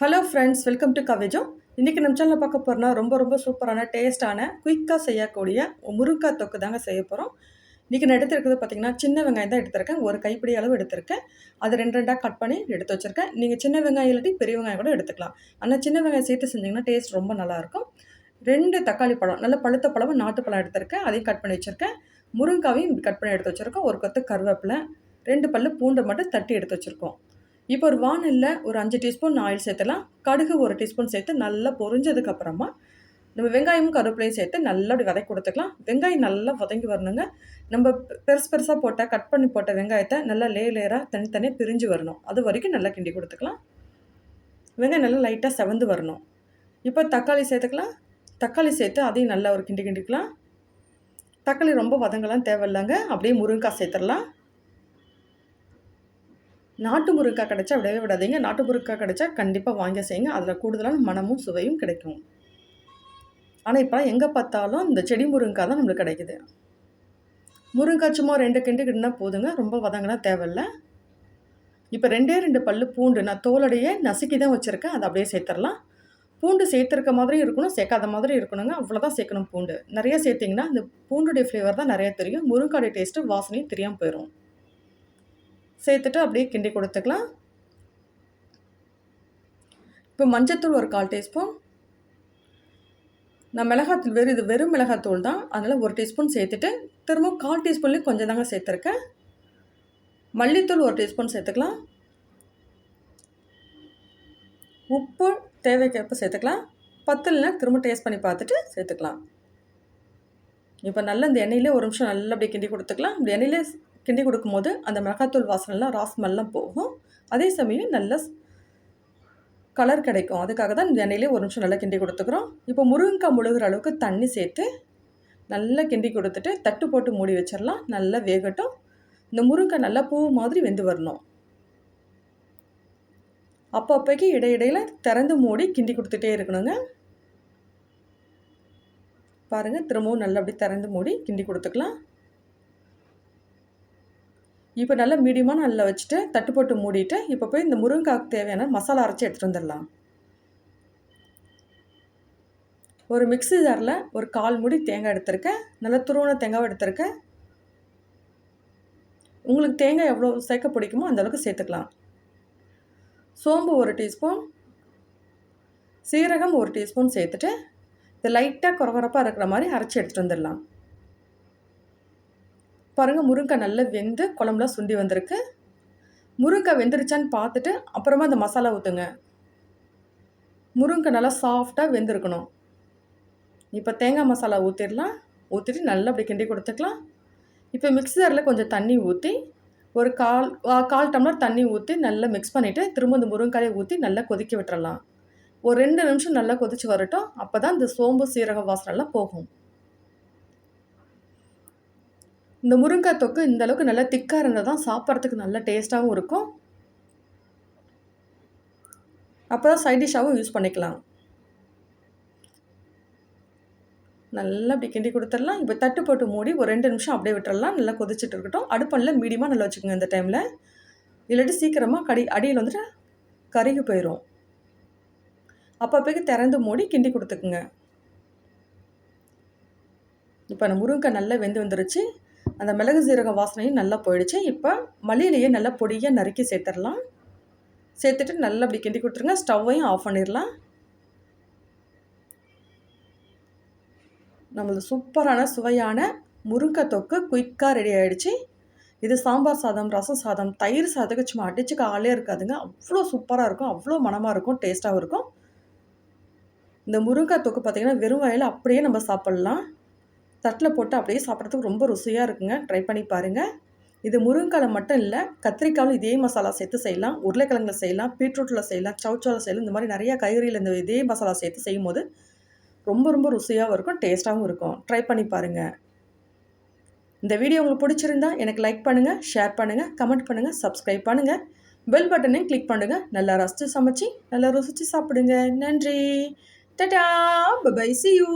Hello friends welcome to கவிஜம் இன்றைக்கி நம்ம சேனலில் பார்க்க போகிறோன்னா ரொம்ப ரொம்ப சூப்பரான டேஸ்ட்டான குயிக்காக செய்யக்கூடிய முருங்காய் தொக்கு தாங்க செய்ய போகிறோம் இன்றைக்கி நான் எடுத்துருக்கிறது பார்த்திங்கன்னா சின்ன வெங்காயம் தான் எடுத்திருக்கேன். ஒரு கைப்பிடி அளவு எடுத்திருக்கேன். அது ரெண்டு ரெண்டாக கட் பண்ணி எடுத்து வச்சுருக்கேன். நீங்கள் சின்ன வெங்காயம் இல்லாட்டி பெரிய வெங்காயம் கூட எடுத்துக்கலாம். ஆனால் சின்ன வெங்காயம் சேர்த்து செஞ்சிங்கன்னா டேஸ்ட் ரொம்ப நல்லாயிருக்கும். ரெண்டு தக்காளி பழம் நல்ல பழுத்த பழம் நாட்டு பழம் எடுத்திருக்கேன். அதையும் கட் பண்ணி வச்சுருக்கேன். முருங்காவையும் கட் பண்ணி எடுத்து வச்சுருக்கோம். ஒரு கொத்து கருவேப்பிலை ரெண்டு பல்லு பூண்டை மட்டும் தட்டி எடுத்து வச்சுருக்கோம். இப்போ ஒரு வானலில் ஒரு அஞ்சு டீஸ்பூன் ஆயில் சேர்த்துலாம் கடுகு ஒரு டீஸ்பூன் சேர்த்து நல்லா பொரிஞ்சதுக்கப்புறமா நம்ம வெங்காயமும் கருவேப்பிலையும் சேர்த்து நல்லா அப்படி வதக்கி கொடுத்துக்கலாம். வெங்காயம் நல்லா வதங்கி வரணுங்க. நம்ம பெருசு பெருசாக போட்ட கட் பண்ணி போட்ட வெங்காயத்தை நல்லா லே லேயராக தனித்தனியாக பிரிஞ்சு வரணும். அது வரைக்கும் நல்லா கிண்டி கொடுத்துக்கலாம். வெங்காயம் நல்லா லைட்டாக செவந்து வரணும். இப்போ தக்காளி சேர்த்துக்கலாம். தக்காளி சேர்த்து அதையும் நல்லா ஒரு கிண்டி கிண்டிக்கலாம். தக்காளி ரொம்ப வதங்கலாம் தேவையில்லைங்க. அப்படியே முருங்காய் சேர்த்துடலாம். நாட்டு முருங்காய் கிடச்சா விடவே விடாதீங்க. நாட்டு முருங்காய் கிடைச்சா கண்டிப்பாக வாங்கி செய்யுங்க. அதில் கூடுதலான மனமும் சுவையும் கிடைக்கும். ஆனால் இப்போ எங்கே பார்த்தாலும் இந்த செடி முருங்காய் தான் நம்மளுக்கு கிடைக்குது. முருங்காய் சும்மா ரெண்டு கிண்டு கிண்டுனா போதுங்க. ரொம்ப வதங்கினா தேவையில்ல. இப்போ ரெண்டே ரெண்டு பல் பூண்டு நான் தோலடையே நசுக்கி தான் வச்சுருக்கேன். அதை அப்படியே சேர்த்துடலாம். பூண்டு சேர்த்துருக்க மாதிரி இருக்கணும் சேர்க்காத மாதிரி இருக்கணுங்க. அவ்வளோதான் சேர்க்கணும் பூண்டு. நிறைய சேர்த்திங்கன்னா இந்த பூண்டுடைய ஃப்ளேவர் தான் நிறைய தெரியும். முருங்காடைய டேஸ்ட்டு வாசனையும் தெரியாமல் போயிடும் சேர்த்துட்டு அப்படியே கிண்டி கொடுத்துக்கலாம். இப்போ மஞ்சத்தூள் ஒரு கால் டீஸ்பூன். நான் மிளகாத்தூள் வெறும் இது வெறும் மிளகாத்தூள் தான். அதனால் ஒரு டீஸ்பூன் சேர்த்துட்டு திரும்பவும் கால் டீஸ்பூன்லேயும் கொஞ்சம் தாங்க சேர்த்துருக்கேன். மல்லித்தூள் ஒரு டீஸ்பூன் சேர்த்துக்கலாம். உப்பு தேவைக்கேற்ப சேர்த்துக்கலாம். பத்துலனா திரும்ப டேஸ்ட் பண்ணி பார்த்துட்டு சேர்த்துக்கலாம். இப்போ நல்லா இந்த எண்ணெயிலே ஒரு நிமிஷம் நல்லா அப்படியே கிண்டி கொடுத்துக்கலாம். இந்த எண்ணெயிலே கிண்டி கொடுக்கும்போது அந்த மிளகாத்தூள் வாசனைலாம் ராஸ்மெல்லாம் போகும். அதே சமயம் நல்ல கலர் கிடைக்கும். அதுக்காக தான் இந்த எண்ணெயிலே ஒரு நிமிஷம் நல்லா கிண்டி கொடுத்துக்குறோம். இப்போ முருங்கைக்காய் முழுகிற அளவுக்கு தண்ணி சேர்த்து நல்லா கிண்டி கொடுத்துட்டு தட்டு போட்டு மூடி வச்சிடலாம். நல்லா வேகட்டும். இந்த முருங்கை நல்லா பூ மாதிரி வெந்து வரணும். அப்பப்போக்கு இடையிடையில் திறந்து மூடி கிண்டி கொடுத்துட்டே இருக்கணுங்க. பாருங்கள் திரும்பவும் நல்லா அப்படி திறந்து மூடி கிண்டி கொடுத்துக்கலாம். இப்போ நல்லா மீடியமாக நல்லா வச்சுட்டு தட்டு போட்டு மூடிட்டு இப்போ போய் இந்த முருங்காய்க்கு தேவையான மசாலா அரைச்சி எடுத்துகிட்டு வந்துடலாம். ஒரு மிக்சி ஜாரில் ஒரு கால் முடி தேங்காய் எடுத்திருக்கேன். நல்லா துருவன தேங்காய் எடுத்திருக்கேன். உங்களுக்கு தேங்காய் எவ்வளோ சேர்க்க பிடிக்குமோ அந்தளவுக்கு சேர்த்துக்கலாம். சோம்பு ஒரு டீஸ்பூன் சீரகம் ஒரு டீஸ்பூன் சேர்த்துட்டு இது லைட்டாக குறவரப்பாக இருக்கிற மாதிரி அரைச்சி எடுத்துகிட்டு வந்துடலாம். பாருங்கள் முருங்காய் நல்லா வெந்து குழம்புலாம் சுண்டி வந்திருக்கு. முருங்கை வெந்துருச்சான்னு பார்த்துட்டு அப்புறமா அந்த மசாலா ஊற்றுங்க முருங்கை நல்லா சாஃப்டாக வெந்திருக்கணும். இப்போ தேங்காய் மசாலா ஊற்றிடலாம் ஊற்றிட்டு நல்லா அப்படி கிண்டி கொடுத்துக்கலாம். இப்போ மிக்சரில் கொஞ்சம் தண்ணி ஊற்றி ஒரு கால் கால் டம்ளர் தண்ணி ஊற்றி நல்லா மிக்ஸ் பண்ணிவிட்டு திரும்ப இந்த முருங்காயை ஊற்றி நல்லா கொதிக்க விட்டுறலாம். ஒரு ரெண்டு நிமிஷம் நல்லா கொதித்து வரட்டும். அப்போ தான் இந்த சோம்பு சீரக வாசனைலாம் போகும். இந்த முருங்கை தொக்கு இந்த அளவுக்கு நல்லா திக்காக இருந்தால் தான் சாப்பிட்றதுக்கு நல்ல டேஸ்ட்டாகவும் இருக்கும். அப்போ தான் சைட் டிஷ்ஷாகவும் யூஸ் பண்ணிக்கலாம். நல்லா அப்படி கிண்டி கொடுத்துடலாம். இப்போ தட்டு போட்டு மூடி ஒரு ரெண்டு நிமிஷம் அப்படியே விட்டுறலாம். நல்லா கொதிச்சுட்டு இருக்கட்டும். அடுப்பனில் மீடியமாக நல்லா வச்சுக்கோங்க இந்த டைமில் இல்லாட்டி சீக்கிரமாக கடி அடியில் வந்துட்டு கருகி போயிடும் அப்பப்போக்கு திறந்து மூடி கிண்டி கொடுத்துக்குங்க. இப்போ அந்த முருங்கை நல்லா வெந்து வந்துருச்சு. அந்த மிளகு சீரக வாசனையும் நல்லா போயிடுச்சு. இப்போ மல்லியிலேயே நல்லா பொடியாக நறுக்கி சேர்த்துடலாம். சேர்த்துட்டு நல்லா அப்படி கிண்டி கொடுத்துருங்க. ஸ்டவ்வையும் ஆஃப் பண்ணிடலாம். நம்மளது சூப்பரான சுவையான முருங்கை தொக்கு குயிக்காக ரெடி ஆகிடுச்சு இது சாம்பார் சாதம் ரசம் சாதம் தயிர் சாதத்துக்கு சும்மா அடிச்சுக்க ஆளே இருக்காதுங்க. அவ்வளோ சூப்பராக இருக்கும். அவ்வளோ மனமாக இருக்கும். டேஸ்ட்டாகவும் இருக்கும். இந்த முருங்கை தொக்கு பார்த்திங்கன்னா வெறும் வயலில் அப்படியே நம்ம சாப்பிட்லாம். தட்டில் போட்டு அப்படியே சாப்பிட்றதுக்கு ரொம்ப ருசியாக இருக்குங்க. ட்ரை பண்ணி பாருங்கள் இது முருங்கைக்காலம் மட்டும் இல்லை கத்திரிக்காயும் இதே மசாலா சேர்த்து செய்யலாம். உருளைக்கிழங்குல செய்யலாம் பீட்ரூட்டில் செய்யலாம் சவுச்சாவில் செய்யலாம். இந்த மாதிரி நிறையா காய்கறியில் இந்த இதே மசாலா சேர்த்து செய்யும் போது ரொம்ப ரொம்ப ருசியாகவும் இருக்கும் டேஸ்ட்டாகவும் இருக்கும். ட்ரை பண்ணி பாருங்கள் இந்த வீடியோ உங்களுக்கு பிடிச்சிருந்தா எனக்கு லைக் பண்ணுங்கள் ஷேர் பண்ணுங்கள் கமெண்ட் பண்ணுங்கள் சப்ஸ்கிரைப் பண்ணுங்கள் பெல் பட்டனையும் கிளிக் பண்ணுங்கள் நல்லா ரசித்து சமைச்சி நல்லா ருசித்து சாப்பிடுங்க. நன்றி. Ta-ta by C you